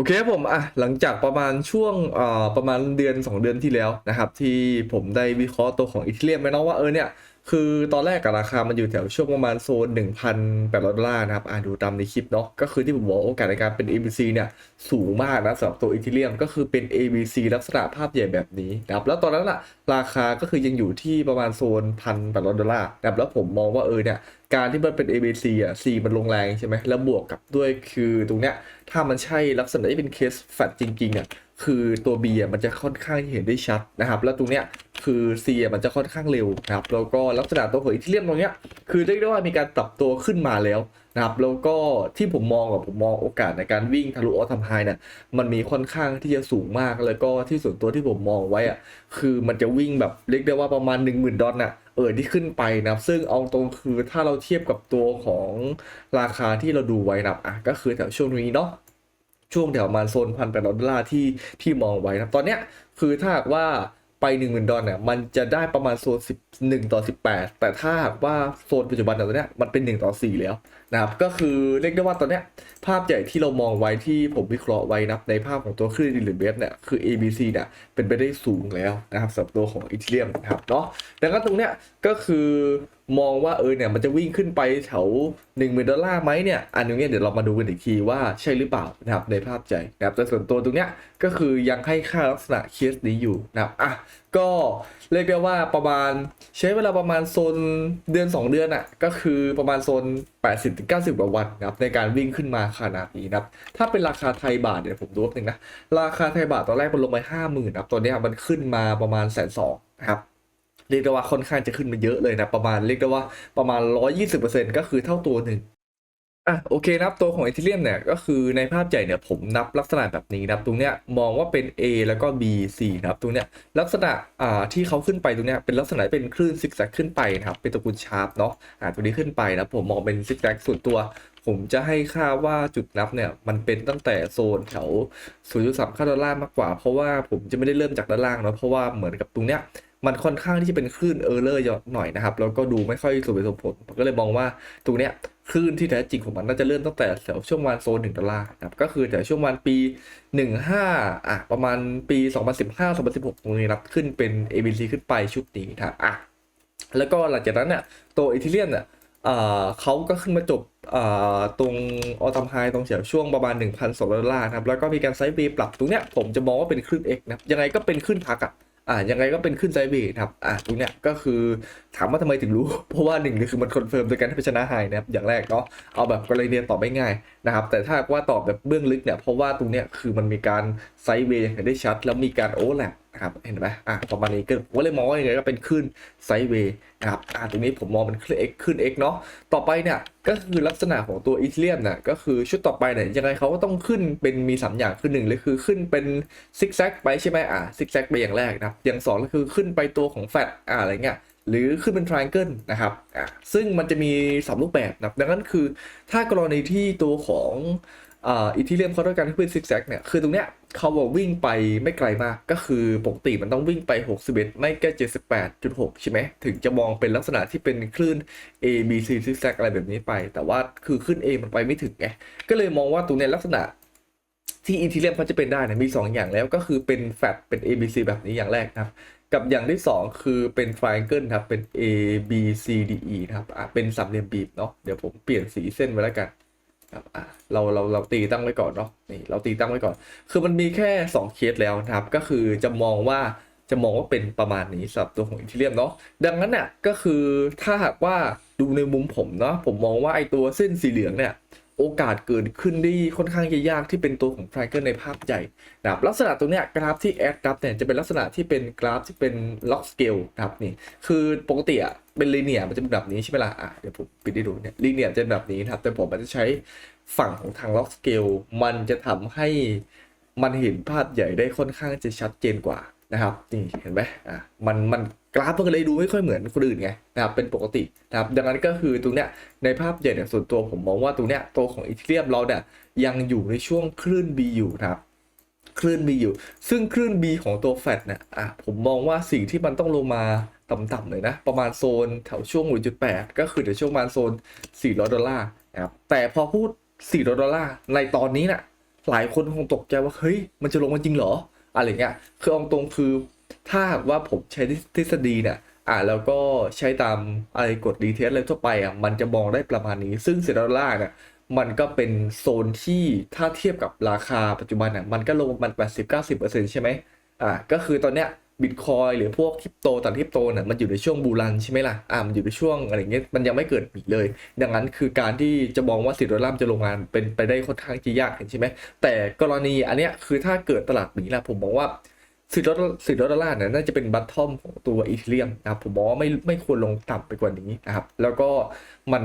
อเคครับผมอะหลังจากประมาณช่วงเอ่อประมาณเดือน 2 เดือนที่แล้วนะครับ ที่ผมได้วิเคราะห์ตัวของอีเทเรียมไปเนาะว่าเออเนี่ย คือตอนแรกกับราคามันอยู่แถวช่วงประมาณโซน 1,800 ดอลลาร์นะครับ อ่าดูตามในคลิปเนาะ ก็คือที่ผมบอกโอกาสในการเป็น ABC เนี่ย สูงมากนะสำหรับตัวอีเทเรียมก็คือเป็น ABC ลักษณะภาพใหญ่แบบนี้นะครับ แล้วตอนนั้นอะราคาก็คือยังอยู่ที่ประมาณโซน 1,800 ดอลลาร์นะครับ แล้วผมมองว่าเออเนี่ยการที่มันเป็น ABC อะ C มันลงแรงใช่ไหมแล้วบวกกับด้วยคือตรงเนี้ยถ้ามันใช่ลักษณะที่เป็นเคสแฟตจริงๆอะ คือตัว B อะมันจะค่อนข้างเห็นได้ชัดนะครับ แล้วตรงเนี้ยคือ C อะมันจะค่อนข้างเร็วนะครับ แล้วก็ลักษณะตัวของอีเทเรียมตรงเนี้ยคือเรียกได้ว่ามีการปรับตัวขึ้นมาแล้วนะครับ แล้วก็ที่ผมมองอะผมมองโอกาสในการวิ่งทะลุออทำไฮเนี่ยมันมีค่อนข้างที่จะสูงมาก แล้วก็ที่ส่วนตัวที่ผมมองไว้อะคือมันจะวิ่งแบบเรียกได้ว่าประมาณ 1 0,000 ดอลลาร์น่ะเออที่ขึ้นไปนะครับซึ่งเอาตรงคือถ้าเราเทียบกับตัวของราคาที่เราดูไว้นะอะก็คือแถวช่วงนี้เนาะ ช่วงแถวมาโซนพันแปดดอลลาร์ที่ที่มองไว้นะครับตอนเนี้ยคือถ้าหากว่าไป1 0,000ดอลเนี่ยมันจะได้ประมาณโซน11 ต่อ 18 แต่ถ้าหากว่าโซนปัจจุบันตอนเนี้ยมันเป็น 1 ต่อ 4 แล้วนะครับก็คือเรียกได้ว่าตอนเนี้ยภาพใหญ่ที่เรามองไว้ที่ผมวิเคราะห์ไว้นะครับในภาพของตัวคลื่นดินหรือเบฟเนี่ยคือ ABC เนี่ยเป็นไปได้สูงแล้วนะครับสำหรับตัวของอีเทเรียมนะครับเนาะดังนั้นตรงเนี้ยก็คือ มองว่าเออเนี่ยมันจะวิ่งขึ้นไปแถว1 0,000ดอลลาร์ไหมเนี่ยอันนี้เดี๋ยวเรามาดูกันอีกทีว่าใช่หรือเปล่านะครับในภาพใจนะครับแต่ส่วนตัวตรงเนี้ยก็คือยังให้ค่าลักษณะเคสนี้อยู่นะครับอะก็เรียกได้ว่าประมาณใช้เวลาประมาณโซนเดือน 2 เดือนอะก็คือประมาณโซน 80-90กว่าวันนะครับในการวิ่งขึ้นมาขนาดนี้นะครับถ้าเป็นราคาไทยบาทเนี่ยผมดูแป๊บนึงนะราคาไทยบาทตอนแรกมันลงไปห้าหมื่นนะครับตอนเนี้ยมันขึ้นมาประมาณแสนสองนะครับ เรียกได้ว่าค่อนข้างจะขึ้นมาเยอะเลยนะ ประมาณเรียกได้ว่าประมาณ 120%ก็คือเท่าตัวหนึ่งอะโอเคนะครับตัวของอีเทเรียมเนี่ยก็คือในภาพใหญ่เนี่ยผมนับลักษณะแบบนี้นะครับตรงเนี้ยมองว่าเป็น A แล้วก็ B C นะครับตรงเนี้ยลักษณะอ่าที่เขาขึ้นไปตรงเนี้ยเป็นลักษณะเป็นคลื่นซิกแซกขึ้นไปนะครับเป็นตระกูลชาร์ปเนาะอ่าตัวนี้ขึ้นไปนะผมมองเป็นซิกแซกส่วนตัว ผมจะให้ค่าว่าจุดนับเนี่ยมันเป็นตั้งแต่โซนแถว0.3ค่าดอลลาร์มากกว่า เพราะว่าผมจะไม่ได้เริ่มจากด้านล่างเนาะเพราะว่าเหมือนกับตรงเนี้ย มันค่อนข้างที่จะเป็นคลื่นเออร์เลอร์หน่อยนะครับ แล้วก็ดูไม่ค่อยสมเหตุสมผลผมก็เลยมองว่าตรงเนี้ยคลื่นที่แท้จริงของมันน่าจะเริ่มตั้งแต่แถวช่วงวันโซนหนึ่งดอลลาร์นะครับก็คือแถวช่วงวันปี 15อะประมาณปี 2015 2016 ตรงนี้รับขึ้นเป็น ABC ขึ้นไปชุดนี้นะครับอะแล้วก็หลังจากนั้นเนี่ยตัวอีเทเรียนเนี่ยเขาก็ขึ้นมาจบตรงออท m มไฮตรงแถวช่วงประมาณ1,200ดอลลาร์นะครับแล้วก็มีการไซด์เวย์ปรับตรงเนี้ยผมจะมองว่าเป็นคลื่น X นะยังไงก็เป็นคลื่นพักอะ อ่ายังไงก็เป็นขึ้นไซเวย์นะครับอ่าตรงเนี้ยก็คือถามว่าทำไมถึงรู้ เพราะว่าหนึ่งคือมันคอนเฟิร์มโดยการที่ไปชนะไฮนะครับอย่างแรกเนาะเอาแบบกรณีเรียตอบไม่ง่ายนะครับแต่ถ้าว่าตอบแบบเบื้องลึกเนี่ยเพราะว่าตรงเนี้ยคือมันมีการไซเบย์ได้ชัด แล้วมีการโอเวอร์แลป นะครับเห็นไหมอะประมาณนี้ก็ผมเลยมองว่ายังไงก็เป็นขึ้นไซด์เวย์นะครับอ่าตรงนี้ผมมองเป็นขึ้น X ขึ้น X เนาะต่อไปเนี่ยก็คือลักษณะของตัวอีเทเรียมเนี่ยก็คือชุดต่อไปเนี่ยยังไงเขาก็ต้องขึ้นเป็นมีสามอย่างคือหนึ่งเลยคือขึ้นเป็นซิกแซกไปใช่ไหมอ่าซิกแซกไปอย่างแรกนะครับอย่างสองก็คือขึ้นไปตัวของแฟตอ่าอะไรเงี้ยหรือขึ้นเป็น triangle นะครับอ่าซึ่งมันจะมีสามรูปแบบนะดังนั้นคือถ้ากรณีที่ตัวของอ่าอีเทเรียมเขาต้องการให้ขึ้นซิกแซกเนี่ยคือตรงเนี้ย เขาบอกวิ่งไปไม่ไกลมาก ก็คือปกติมันต้องวิ่งไป 61 ไม่ก็ 78.6 ใช่ไหม ถึงจะมองเป็นลักษณะที่เป็นคลื่น A B C ซิกแซกอะไรแบบนี้ไป แต่ว่าคือขึ้น A มันไปไม่ถึงไง ก็เลยมองว่าตรงเนี้ลักษณะที่อีทีเรียมเขาจะเป็นได้นะมี 2 อย่างแล้วก็คือเป็นแฟตเป็น A B C แบบนี้อย่างแรกนะครับ กับอย่างที่ 2 คือเป็น triangle ครับ เป็น A B C D E นะครับอะเป็นสามเหลี่ยมบีบเนาะ เดี๋ยวผมเปลี่ยนสีเส้นไว้แล้วกัน เราเราเราตีตั้งไว้ก่อนเนาะนี่เราตีตั้งไว้ก่อน คือมันมีแค่ 2 เคสแล้วนะครับ ก็คือจะมองว่าจะมองว่าเป็นประมาณนี้สำหรับตัวของอีเทเรียมเนาะดังนั้นน่ะก็คือถ้าหากว่าดูในมุมผมเนาะผมมองว่าไอตัวเส้นสีเหลืองเนี่ย โอกาสเกิดขึ้นได้ค่อนข้างจะยากที่เป็นตัวของ triangle ในภาพใหญ่นะครับลักษณะตรงเนี้ยกราฟที่แอดกราฟเนี่ยจะเป็นลักษณะที่เป็นกราฟที่เป็น log scale นะครับนี่คือปกติอะเป็นลีเนียมันจะเป็นแบบนี้ใช่ไหมล่ะอะเดี๋ยวผมปิดให้ดูเนี่ยลีเนียจะเป็นแบบนี้นะครับแต่ผมมันจะใช้ฝั่งของทาง log scale มันจะทำให้มันเห็นภาพใหญ่ได้ค่อนข้างจะชัดเจนกว่านะครับนี่เห็นไหมอะมันมัน กราฟมันก็เลยดูไม่ค่อยเหมือนคนอื่นไงนะครับเป็นปกตินะครับดังนั้นก็คือตรงเนี้ยในภาพใหญ่เนี่ยส่วนตัวผมมองว่าตรงเนี้ยตัวของอีเทเรียมเราเนี่ยยังอยู่ในช่วงคลื่น B อยู่นะครับคลื่น B อยู่ ซึ่งคลื่น B ของตัวแฟดเนี่ยอะผมมองว่าสิ่งที่มันต้องลงมาต่ำๆเลยนะ ประมาณโซนแถวช่วง 1.8 ก็คือเดี๋ยวช่วงประมาณโซน 400 ดอลลาร์นะครับแต่พอพูด 400 ดอลลาร์ในตอนนี้น่ะหลายคนคงตกใจว่า เฮ้ย มันจะลงมาจริงเหรอ อะไรเงี้ยคืออาตรงคือ ถ้าหากว่าผมใช้ทฤษฎีเนี่ยอ่าแล้วก็ใช้ตามอะไรกฎดีเทสอะไรทั่วไปอะมันจะมองได้ประมาณนี้ ซึ่งเซดอลลาร์เนี่ยมันก็เป็นโซนที่ถ้าเทียบกับราคาปัจจุบันอะมันก็ลงประมัน80-90%ใช่ไหมอ่าก็คือตอนเนี้ยบิตคอยหรือพวกคริปโตต่างคริปโตเนี่ยมันอยู่ในช่วงบูรันใช่ไหมล่ะอ่ามันอยู่ในช่วงอะไรเงี้ยมันยังไม่เกิดปีเลย ดังนั้นคือการที่จะมองว่าสิดอลลาร์จะลงมานเป็นไปได้ค่อนข้างจะยากเห็นใช่ไหมแต่กรณีอันเนี้ยคือถ้าเกิดตลาดหนีนะผมมองว่า สิดอลสิดอลลาร์เนี่ยน่าจะเป็นบัตทอมของตัวอีเทเรียมนะครับผมมองว่าไม่ไม่ควรลงต่ำไปกว่านี้นะครับ แล้วก็มัน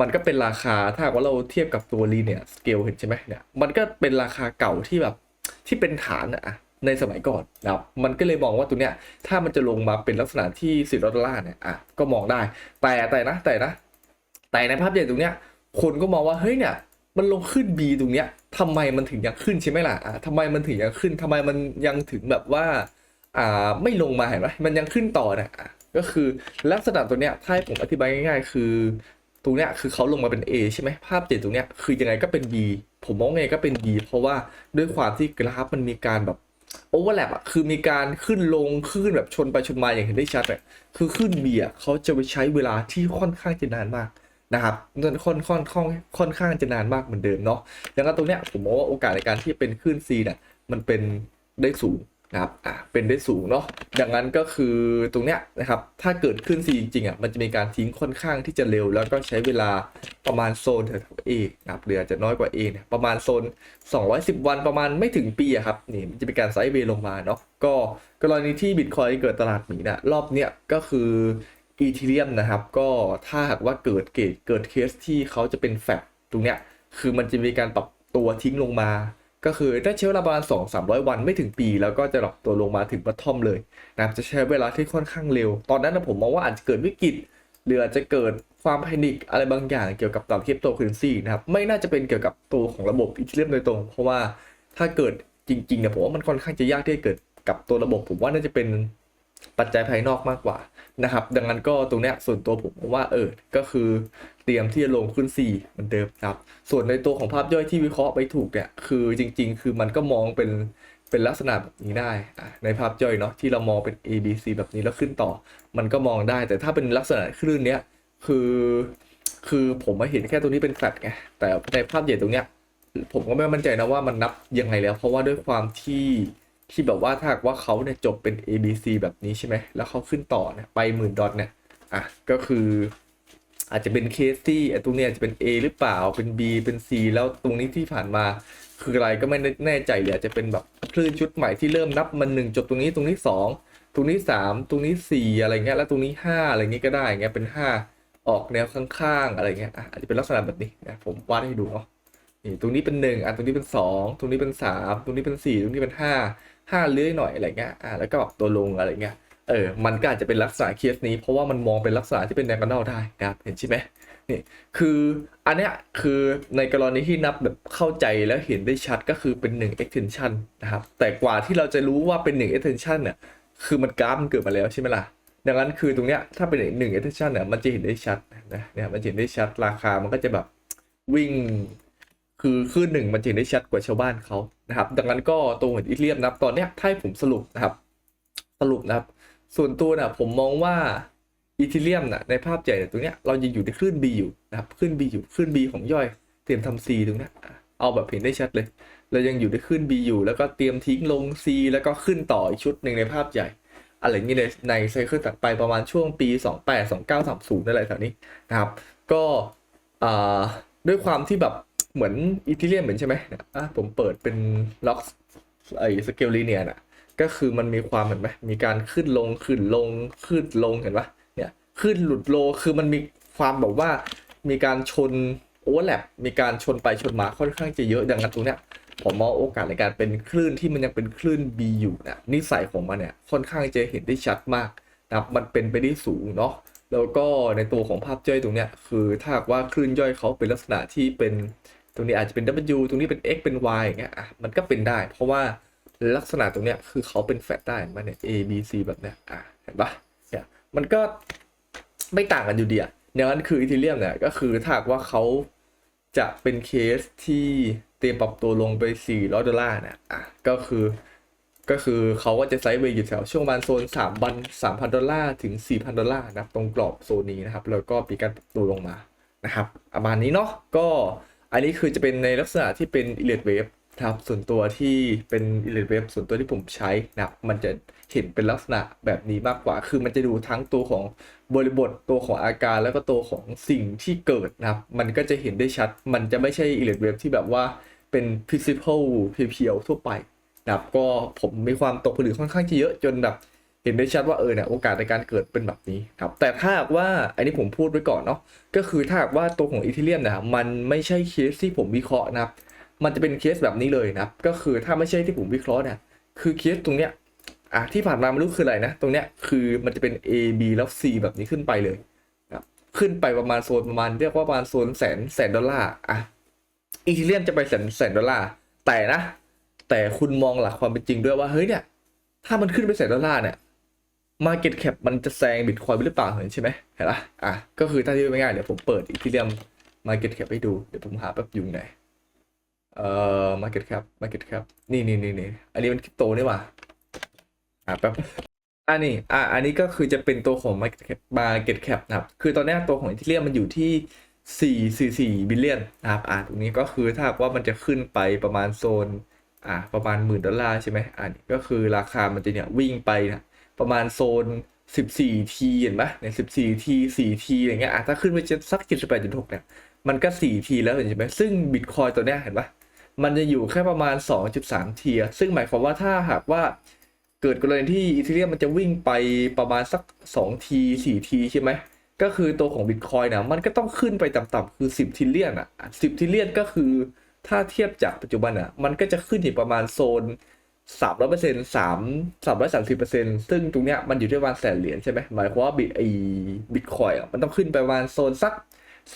มันก็เป็นราคาถ้าว่าเราเทียบกับตัวลีเนี่ยสเกลเห็นใช่ไหมเนี่ยมันก็เป็นราคาเก่าที่แบบที่เป็นฐานอะในสมัยก่อนนะครับมันก็เลยมองว่าตัวเนี้ยถ้ามันจะลงมาเป็นลักษณะที่สิดอลลาร์เนี่ยอะก็มองได้แต่แต่นะแต่นะ แต่ในภาพใหญ่ตรงเนี้ยคนก็มองว่าเฮ้ยเนี่ย มันลงขึ้น B ตรงเนี้ยทำไมมันถึงยังขึ้นใช่ไหมล่ะอ่าทำไมมันถึงยังขึ้นทำไมมันยังถึงแบบว่า อ่าไม่ลงมาเห็นไหมมันยังขึ้นต่อน่ะก็คือลักษณะตัวเนี้ยถ้าให้ผมอธิบายง่ายๆ คือตรงเนี้ยคือเขาลงมาเป็น A ใช่ไหมภาพเจ็ดตรงเนี้ยคือยังไงก็เป็น B ผมมองไงก็เป็น B เพราะว่าด้วยความที่กราฟมันมีการแบบโอเวอร์แลปอะคือมีการขึ้นลงขึ้นแบบชนไปชนมาอย่างเห็นได้ชัดอะคือขึ้น B อะเขาจะไปใช้เวลาที่ค่อนข้างจะนานมาก นะครับนั่นค่อนค่อนค่อนค่อนข้างจะนานมากเหมือนเดิมเนาะดังนั้นตรงเนี้ยผมมองว่าโอกาสในการที่เป็นคลื่น C เนี่ยมันเป็นได้สูงนะครับอะเป็นได้สูงเนาะดังนั้นก็คือตรงเนี้ยนะครับถ้าเกิดขึ้น C จริงๆอะมันจะมีการทิ้งค่อนข้างที่จะเร็ว แล้วก็ใช้เวลาประมาณโซนแถวๆ A นะครับหรือจะน้อยกว่า A เนี่ยประมาณโซน 210 วันประมาณไม่ถึงปีอะครับนี่มันจะเป็นการไซด์เวย์ลงมาเนาะก็กรณีที่บิตคอยเกิดตลาดหมีนะรอบเนี้ยก็คือ อีทีเรียมนะครับ ก็ถ้าหากว่าเกิดเกิดเกิดเคสที่เขาจะเป็นแฟบตรงเนี้ยคือมันจะมีการปรับตัวทิ้งลงมา ก็คือได้ใช้เวลาประมาณ 2 3 0 0 วันไม่ถึงปี แล้วก็จะดรอปตัวลงมาถึงบัตทอมเลยนะครับจะใช้เวลาที่ค่อนข้างเร็ว ตอนนั้นนะผมมองว่าอาจจะเกิดวิกฤตหรืออาจจะเกิดความแพนิคอะไรบางอย่างเกี่ยวกับตลาดคริปโตเคอเรนซีนะครับไม่น่าจะเป็นเกี่ยวกับตัวของระบบอีทีเรียมโดยตรง เพราะว่าถ้าเกิดจริงๆเนี่ยผมว่ามันค่อนข้างจะยากที่จะเกิดกับตัวระบบ ผมว่าน่าจะเป็น ปัจจัยภายนอกมากกว่านะครับ ดังนั้นก็ตรงเนี้ยส่วนตัวผมว่าเออ ก็คือเตรียมที่จะลงขึ้น 4 เหมือนเดิมครับ ส่วนในตัวของภาพย่อยที่วิเคราะห์ไปถูกเนี่ย คือจริง ๆ คือมันก็มองเป็นเป็นลักษณะแบบนี้ได้ในภาพย่อยเนาะที่เรามองเป็น A B C แบบนี้แล้วขึ้นต่อ มันก็มองได้ แต่ถ้าเป็นลักษณะคลื่นเนี้ยคือคือผมมาเห็นแค่ตรงนี้เป็นแฟลตไงแต่ในภาพใหญ่ตรงเนี้ยผมก็ไม่มั่นใจนะว่ามันนับยังไงแล้ว เพราะว่าด้วยความที่ ที่แบบว่าถ้าว่าเขาเนี่ยจบเป็น A B C แบบนี้ใช่ไหมแล้วเขาขึ้นต่อเนี่ยไปหมื่นดอทเนี่ยอะก็คืออาจจะเป็นเคสที่ตรงเนี้ยอาจจะเป็น A หรือเปล่าเป็น B เป็น C แล้วตรงนี้ที่ผ่านมา คืออะไรก็ไม่แน่ใจเลยอาจจะเป็นแบบคลื่นชุดใหม่ที่เริ่มนับมันหนึ่งจบตรงนี้ตรงนี้สองตรงนี้สามตรงนี้สี่อะไรเงี้ยแล้วตรงนี้ห้าอะไรเงี้ยก็ได้เงี้ยเป็นห้าออกแนวข้างๆ อะไรเงี้ยอะอาจจะเป็นลักษณะแบบนี้นะผมวาดให้ดูเนาะนี่ตรงนี้เป็นหนึ่งอะตรงนี้เป็นสองตรงนี้เป็นสามตรงนี้เป็นสี่ตรงนี้เป็นห้า ห้าเลื้อยหน่อยอะไรเงี้ยอะแล้วก็ตัวลงอะไรเงี้ยเออมันก็อาจจะเป็นลักษณะเคสนี้ เพราะว่ามันมองเป็นลักษณะที่เป็นแนวกันได้นะครับเห็นใช่ไหมนี่คืออันเนี้ยคือในกรณีที่นับแบบเข้าใจแล้วเห็นได้ชัดก็คือเป็น 1 extension นะครับแต่กว่าที่เราจะรู้ว่าเป็น 1 extension เนี่ยคือมันกราฟมันเกิดมาแล้วใช่ไหมล่ะดังนั้นคือตรงเนี้ยถ้าเป็น1 extension เนี่ยมันจะเห็นได้ชัดนะเนี่ยมันจะเห็นได้ชัดราคามันก็จะแบบวิ่ง คือขึ้นหนึ่งมันจะเห็นได้ชัดกว่าชาวบ้านเขา นะครับ ดังนั้นก็ตัวหมือนอีเลียมนะครับตอนเนี้ยถ้าผมสรุปนะครับ สรุปนะครับ ส่วนตัวนะผมมองว่าอีเทเรียมนะในภาพใหญ่เนี่ยตรงเนี้ยเราจะอยู่ในคลื่น B อยู่นะครับคลื่น B อยู่คลื่น B ของย่อย เตรียมทำ C ตรงนี้เอาแบบเห็นได้ชัดเลย เรายังอยู่ในคลื่น B อยู่ แล้วก็เตรียมทิ้งลง C แล้วก็ขึ้นต่ออีกชุดหนึ่งในภาพใหญ่อะไรอย่างนี้ในในไซเคิลตัดไปประมาณช่วงปี 28 29 30นั่นแหละแถวนี้นะครับ ก็ด้วยความที่แบบ เหมือนอีเทเรียมเหมือนใช่ไหมอะผมเปิดเป็นล็อกไอ้สเกลลีเนียน่ะก็คือมันมีความเห็นไหมมีการขึ้นลงขึ้นลงขึ้นลงเห็นปะเนี่ยขึ้นหลุดโลคือมันมีความแบบว่ามีการชนโอเวอร์แลปมีการชนไปชนมาค่อนข้างจะเยอะดังนั้นตรงเนี้ยผมมองโอกาสในการเป็นคลื่นที่มันยังเป็นคลื่น B อยู่นะนิสัยของมันเนี่ยค่อนข้างจะเห็นได้ชัดมากนะครับมันเป็นไปได้สูงเนาะแล้วก็ในตัวของภาพย่อยตรงเนี้ยคือถ้าหากว่าคลื่นย่อยเขาเป็นลักษณะที่เป็น ตรงนี้อาจจะเป็น W ตรงนี้เป็น X เป็น Y อย่างเงี้ยอะมันก็เป็นได้ เพราะว่าลักษณะตรงเนี้ยคือเขาเป็นแฟลตได้เห็นไหมาเนี่ย A B C แบบเนี้ยอะเห็นปะเนี่ยมันก็ไม่ต่างกันอยู่ดีอะดังนั้นคืออีเทเรียมเนี่ยก็คือถ้าหากว่าเขาจะเป็นเคสที่เตรียมปรับตัวลงไป 400 ดอลลาร์เนี่ยอะก็คือก็คือเขาก็จะไซด์เวย์อยู่แถวช่วงประมาณโซน3บัน3,000 ดอลลาร์ถึง 4,000 ดอลลาร์นะครับตรงกรอบโซนนี้นะครับ แล้วก็มีการปรับตัวลงมานะครับประมาณนี้เนาะก็ อันนี้คือจะเป็นในลักษณะที่เป็น Elite Wave นะครับส่วนตัวที่เป็น Elite Wave ส่วนตัวที่ผมใช้นะครับมันจะเห็นเป็นลักษณะแบบนี้มากกว่า คือมันจะดูทั้งตัวของบริบทตัวของอาการแล้วก็ตัวของสิ่งที่เกิดนะครับมันก็จะเห็นได้ชัด มันจะไม่ใช่ Elite Wave ที่แบบว่าเป็น principle เพียวๆทั่วไปนะครับก็ผมมีความตกผลึกค่อนข้างจะเยอะจนแบบ ห็นได้ชัดว่าเออเนี่ยโอกาสในการเกิดเป็นแบบนี้ครับแต่ถ้าว่าอันนี้ผมพูดไว้ก่อนเนาะก็คือถ้าว่าตัวของอีเทเรียมนะครับมันไม่ใช่เคสที่ผมวิเคราะห์นะครับมันจะเป็นเคสแบบนี้เลยนะครับก็คือถ้าไม่ใช่ที่ผมวิเคราะห์เนี่ยคือเคสตรงเนี้ยอะที่ผ่านมาไม่รู้คืออะไรนะ ตรงเนี้ยคือมันจะเป็น A B แล้ว C แบบนี้ขึ้นไปเลยนะครับขึ้นไปประมาณโซนประมาณเรียกว่าประมาณโซนแสนแสนดอลลาร์อะอีเทเรียมจะไปแสนแสนดอลลาร์แต่นะ แต่คุณมองหลักความเป็นจริงด้วยว่าเฮ้ยเนี่ยถ้ามันขึ้นไปแสนดอลลาร์เนี่ย Market Cap มันจะแซงบิตคอยไปหรือเปล่าเห็นใช่ไหมเห็นปะอะก็คือถ้าที่ไม่ง่ายเดี๋ยวผมเปิดอีกทีเรียม Market Cap ให้ดู เดี๋ยวผมหาแป๊บยู่ไหนเอ่อ Market Cap Market Cap นี่นี่นี่นี่อันนี้มันคริปโตนี่หว่าหาแป๊บอันนี้อะอันนี้ก็คือจะเป็นตัวของ Market Cap Market Cap นะครับ คือตอนนี้ตัวของอีเทเรียมมันอยู่ที่ 4 4 4บิลเลียนนะครับอะตรงนี้ก็คือถ้าว่ามันจะขึ้นไปประมาณโซนอะประมาณหมื่นดอลลาร์ใช่ไหมอ่านี่ก็คือราคามันจะเนี่ยวิ่งไปนะ ประมาณโซน 14 ทีเห็นไหมเนี่ย14 ที 4 ทีอย่างเงี้ยถ้าขึ้นไปจะสัก 78.6 เนี่ย มันก็ 4 ทีแล้วเห็นใช่ไหมซึ่งบิตคอยตัวเนี้ยเห็นปะมันจะอยู่แค่ประมาณ 2.3 ทีซึ่งหมายความว่าถ้าหากว่าเกิดกรณีที่อีเทเรียมมันจะวิ่งไปประมาณสัก 2 ที 4 ทีใช่ไหมก็คือตัวของบิตคอยนะมันก็ต้องขึ้นไปต่ำๆคือ 10 ทิลเลียนอะ 10 ทิลเลียนก็คือถ้าเทียบจากปัจจุบันอะ มันก็จะขึ้นอยู่ประมาณโซน 300เปอร์เซ็นต์สามสามร้อยสามสิบเปอร์เซ็นต์ซึ่งตรงเนี้ยมันอยู่ที่ประมาณแสนเหรียญใช่ไหมหมายความว่าบิตไอบิตคอยอะมันต้องขึ้นไปประมาณโซนสัก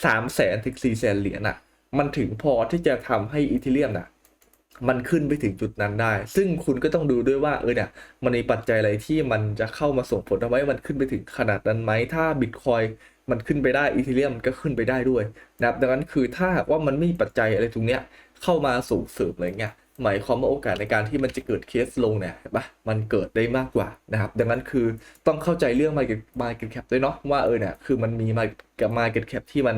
สามแสนถึงสี่แสนเหรียญอะ มันถึงพอที่จะทำให้อีเทเรียมน่ะ มันขึ้นไปถึงจุดนั้นได้ ซึ่งคุณก็ต้องดูด้วยว่าเออเนี่ย มันมีปัจจัยอะไรที่มันจะเข้ามาส่งผลทำให้มันขึ้นไปถึงขนาดนั้นไหมถ้าบิตคอยมันขึ้นไปได้อีเทเรียมก็ขึ้นไปได้ด้วยนะครับดังนั้นคือถ้าว่ามันไม่มีปัจจัยอะไรตรงเนี้ยเข้ามาส่งเสริมอะไรเงี้ย หมายความว่าโอกาสในการที่มันจะเกิดเคสลงเนี่ยเห็นปะมันเกิดได้มากกว่านะครับ ดังนั้นคือต้องเข้าใจเรื่อง market market cap ด้วยเนาะว่าเออเนี่ยคือมันมี market market cap ที่มัน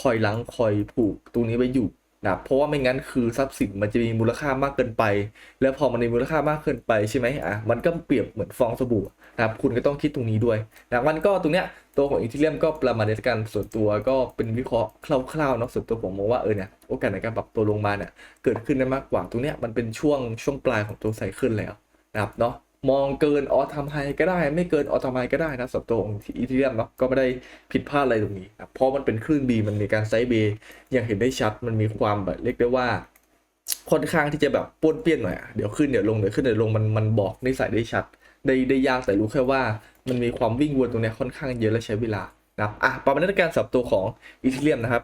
คอยลังคอยผูกตรงนี้ไว้อยู่นะเพราะว่าไม่งั้นคือทรัพย์สินมันจะมีมูลค่ามากเกินไป แล้วพอมันมีมูลค่ามากเกินไปใช่ไหมอะมันก็เปรียบเหมือนฟองสบู่ นะครับคุณก็ต้องคิดตรงนี้ด้วยนะมันก็ตรงเนี้ยตัวของอีเทเรียมก็ประมาณนี้กันส่วนตัวก็เป็นวิเคราะห์คร่าวๆเนาะส่วนตัวผมมองว่าเออเนี่ยโอกาสในการปรับตัวลงมาเนี่ยเกิดขึ้นได้มากกว่าตรงเนี้ยมันเป็นช่วงช่วงปลายของตัวไซเคิลแล้วนะครับเนาะมองเกินออทำไฮก็ได้ ไม่เกินออทำไฮก็ได้นะสำหรับตัวของอีเทเรียมเนาะก็ไม่ได้ผิดพลาดอะไรตรงนี้นะเพราะมันเป็นคลื่นบีมันมีการไซด์เบย์อย่างเห็นได้ชัดมันมีความแบบเรียกได้ว่า ค่อนข้างที่จะแบบป้วนเปี้ยนหน่อยอะเดี๋ยวขึ้นเดี๋ยวลงเดี๋ยวขึ้นเดี๋ยวลงมันมันบอกนิสัยได้ชัด ได้ได้ยากแต่รู้แค่ว่ามันมีความวิ่งวนตรงนี้ค่อนข้างเยอะและใช้เวลานะครับอะประมาณนั้นการสับตัวของอีเทเรียมนะครับ